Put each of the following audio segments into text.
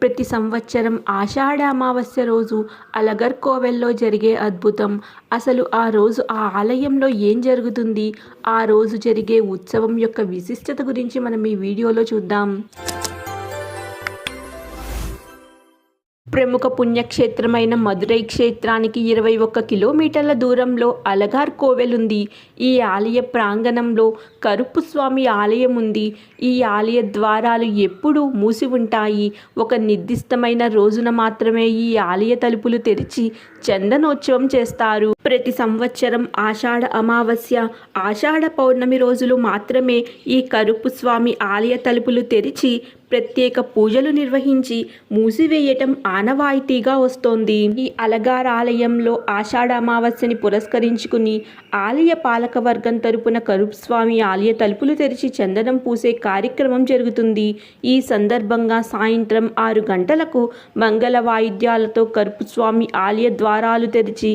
ప్రతి సంవత్సరం ఆషాఢ అమావాస్య రోజు అలగర్ కోవెల్లో జరిగే అద్భుతం. అసలు ఆ రోజు ఆ ఆలయంలో ఏం జరుగుతుంది? ఆ రోజు జరిగే ఉత్సవం యొక్క విశిష్టత గురించి మనం ఈ వీడియోలో చూద్దాం. ప్రముఖ పుణ్యక్షేత్రమైన మదురై క్షేత్రానికి ఇరవై ఒక్క కిలోమీటర్ల దూరంలో అలగార్ కోవెల్ ఉంది ఈ ఆలయ ప్రాంగణంలో కరుపు స్వామి ఆలయం ఉంది ఈ ఆలయ ద్వారాలు ఎప్పుడూ మూసి ఉంటాయి. ఒక నిర్దిష్టమైన రోజున మాత్రమే ఈ ఆలయ తలుపులు తెరిచి చందనోత్సవం చేస్తారు. ప్రతి సంవత్సరం ఆషాఢ అమావాస్య ఆషాఢ పౌర్ణమి రోజులు మాత్రమే ఈ కరుపు స్వామి ఆలయ తలుపులు తెరిచి ప్రత్యేక పూజలు నిర్వహించి మూసివేయటం ఆనవాయితీగా వస్తోంది. ఈ అలగార్ ఆలయంలో ఆషాఢ అమావాస్యని పురస్కరించుకుని ఆలయ పాలకవర్గం తరపున తరపున కరుప్స్వామి ఆలయ తలుపులు తెరిచి చందనం పూసే కార్యక్రమం జరుగుతుంది. ఈ సందర్భంగా సాయంత్రం ఆరు గంటలకు మంగళ వాయిద్యాలతో కరుపుస్వామి ఆలయ ద్వారాలు తెరిచి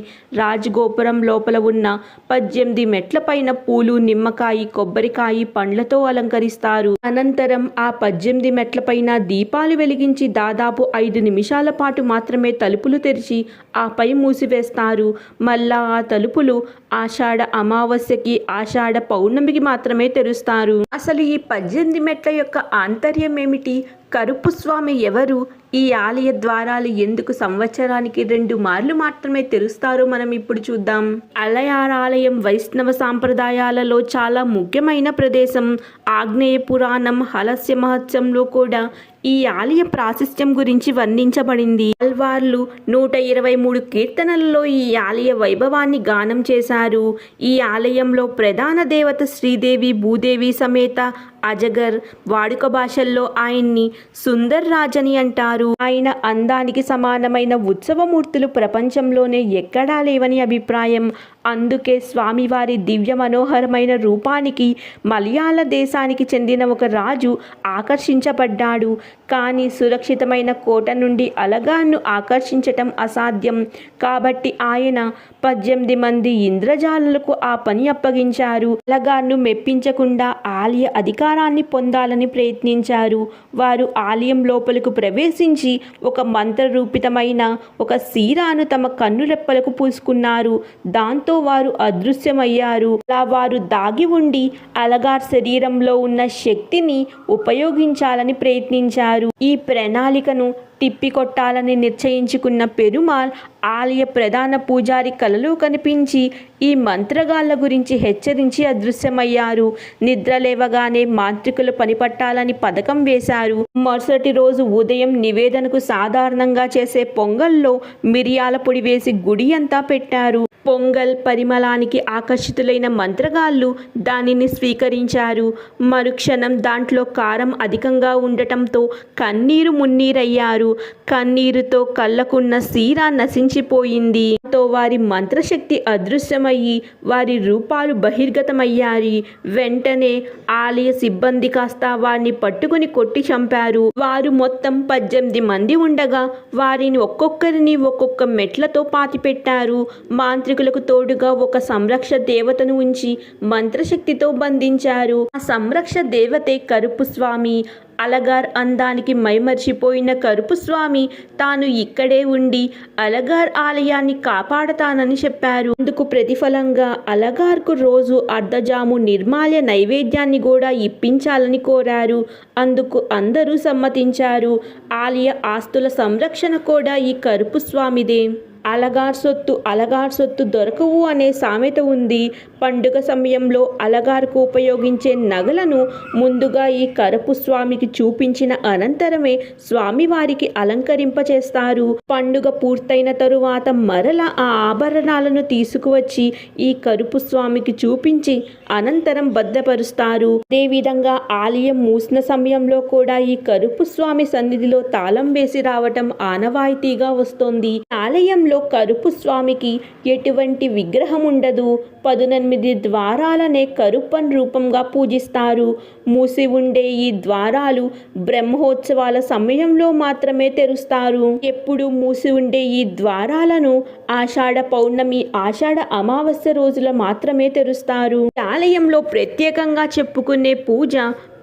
గోపురం లోపల ఉన్న పద్దెనిమిది మెట్లపైన పూలు నిమ్మకాయ కొబ్బరికాయ పండ్లతో అలంకరిస్తారు. అనంతరం ఆ పద్దెనిమిది మెట్లపైన దీపాలు వెలిగించి దాదాపు ఐదు నిమిషాల పాటు మాత్రమే తలుపులు తెరిచి ఆపై మూసివేస్తారు. మళ్ళా ఆ తలుపులు ఆషాఢ అమావాస్యకి ఆషాఢ పౌర్ణమికి మాత్రమే తెరుస్తారు. అసలు ఈ పద్దెనిమిది మెట్ల యొక్క ఆంతర్యం ఏమిటి? కరుపు స్వామి ఎవరు? ఈ ఆలయ ద్వారాలు ఎందుకు సంవత్సరానికి రెండు మార్లు మాత్రమే తెరుస్తారో మనం ఇప్పుడు చూద్దాం. అలయార్ ఆలయం వైష్ణవ సాంప్రదాయాలలో చాలా ముఖ్యమైన ప్రదేశం. ఆగ్నేయ పురాణం హలస్య మహత్యంలో కూడా ఈ ఆలయ ప్రాశస్త్యం గురించి వర్ణించబడింది. అల్వార్లు నూట ఇరవై మూడు కీర్తనలలో ఈ ఆలయ వైభవాన్ని గానం చేశారు. ఈ ఆలయంలో ప్రధాన దేవత శ్రీదేవి భూదేవి సమేత అజగర్ వాడుక భాషల్లో ఆయన్ని సుందర్ రాజని అంటారు. ఆయన అందానికి సమానమైన ఉత్సవమూర్తులు ప్రపంచంలోనే ఎక్కడా లేవని అభిప్రాయం. అందుకే స్వామివారి దివ్య మనోహరమైన రూపానికి మలయాళ దేశానికి చెందిన ఒక రాజు ఆకర్షించబడ్డాడు. కానీ సురక్షితమైన కోట నుండి అలగాన్ను ఆకర్షించటం అసాధ్యం. కాబట్టి ఆయన పద్దెనిమిది మంది ఇంద్రజాలకు ఆ పని అప్పగించారు. అలగాన్ను మెప్పించకుండా ఆలయ పరిహారాన్ని పొందాలని ప్రయత్నించారు. వారు ఆలయం లోపలకు ప్రవేశించి ఒక మంత్రరూపితమైన ఒక సీరాను తమ కన్నురెప్పలకు పూసుకున్నారు. దాంతో వారు అదృశ్యమయ్యారు. అలా వారు దాగి ఉండి అలగార్ శరీరంలో ఉన్న శక్తిని ఉపయోగించాలని ప్రయత్నించారు. ఈ ప్రణాళికను తిప్పికొట్టాలని నిశ్చయించుకున్న పెరుమాల్ ఆలయ ప్రధాన పూజారి కలలో కనిపించి ఈ మంత్రగాళ్ళ గురించి హెచ్చరించి అదృశ్యమయ్యారు. నిద్ర లేవగానే మాంత్రికులు పనిపట్టాలని పథకం వేశారు. మరుసటి రోజు ఉదయం నివేదనకు సాధారణంగా చేసే పొంగల్లో మిరియాల పొడి వేసి గుడి అంతా పెట్టారు. పొంగల్ పరిమళానికి ఆకర్షితులైన మంత్రగాళ్ళు దానిని స్వీకరించారు. మరుక్షణం దాంట్లో కారం అధికంగా ఉండటంతో కన్నీరు మున్నీరయ్యారు. కన్నీరుతో కళ్ళకున్న సీర నశించిపోయింది. తో వారి మంత్రశక్తి అదృశ్యమయ్యి వారి రూపాలు బహిర్గతమయ్యాయి. వెంటనే ఆలయ సిబ్బంది కాస్త వారిని పట్టుకుని కొట్టి చంపారు. వారు మొత్తం పద్దెనిమిది మంది ఉండగా వారిని ఒక్కొక్కరిని ఒక్కొక్క మెట్లతో పాతిపెట్టారు. మాంత్రికులకు తోడుగా ఒక సంరక్ష దేవతను ఉంచి మంత్రశక్తితో బంధించారు. ఆ సంరక్ష దేవతే కరుపు స్వామి. అలగార్ అందానికి మైమర్చిపోయిన కరుపు స్వామి తాను ఇక్కడే ఉండి అలగార్ ఆలయాన్ని కాపాడతానని చెప్పారు. అందుకు ప్రతిఫలంగా అలగార్కు రోజు అర్ధజాము నిర్మాల్య నైవేద్యాన్ని కూడా ఇప్పించాలని కోరారు. అందుకు అందరూ సమ్మతించారు. ఆలయ ఆస్తుల సంరక్షణ కూడా ఈ కరుపు స్వామిదే. అలగార్ సొత్తు అలగార్ సొత్తు దొరకవు అనే సామెత ఉంది. పండుగ సమయంలో అలగార్కు ఉపయోగించే నగలను ముందుగా ఈ కరపు స్వామికి చూపించిన అనంతరమే స్వామివారికి అలంకరింపచేస్తారు. పండుగ పూర్తయిన తరువాత మరల ఆ ఆభరణాలను తీసుకువచ్చి ఈ కరుపు స్వామికి చూపించి అనంతరం భద్రపరుస్తారు అదేవిధంగా ఆలయం మూసిన సమయంలో కూడా ఈ కరుపు స్వామి సన్నిధిలో తాళం వేసి రావటం ఆనవాయితీగా వస్తోంది. ఆలయంలో కరుపు స్వామికి ఎటువంటి విగ్రహం ఉండదు. పదునెనిమిది తొమ్మిది ద్వారాలనే కరుప్పన్ రూపంగా పూజిస్తారు. మూసి ఉండే ఈ ద్వారాలు బ్రహ్మోత్సవాల సమయంలో మాత్రమే తెరుస్తారు. ఎప్పుడు మూసి ఉండే ఈ ద్వారాలను ఆషాఢ పౌర్ణమి ఆషాఢ అమావాస్య రోజుల మాత్రమే తెరుస్తారు. ఆలయంలో ప్రత్యేకంగా చెప్పుకునే పూజ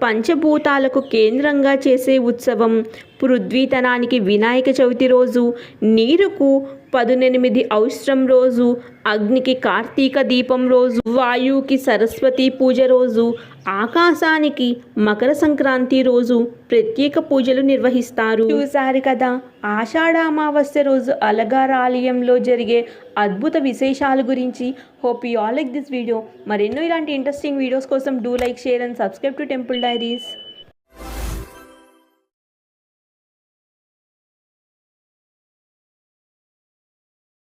పంచభూతాలకు కేంద్రంగా చేసే ఉత్సవం. పృథ్వీతనానికి వినాయక చవితి రోజు నీరుకు పదునెనిమిది ఔష్ట్రం రోజు అగ్నికి కార్తీక దీపం రోజు వాయువుకి సరస్వతి పూజ రోజు ఆకాశానికి మకర సంక్రాంతి రోజు ప్రత్యేక పూజలు నిర్వహిస్తారు. చూసారు కదా ఆషాఢ అమావాస్య రోజు అలగార ఆలయంలో జరిగే అద్భుత విశేషాల గురించి. Hope you all like this video మరెన్నో ఇలాంటి ఇంట్రెస్టింగ్ వీడియోస్ కోసం do like share and subscribe to temple diaries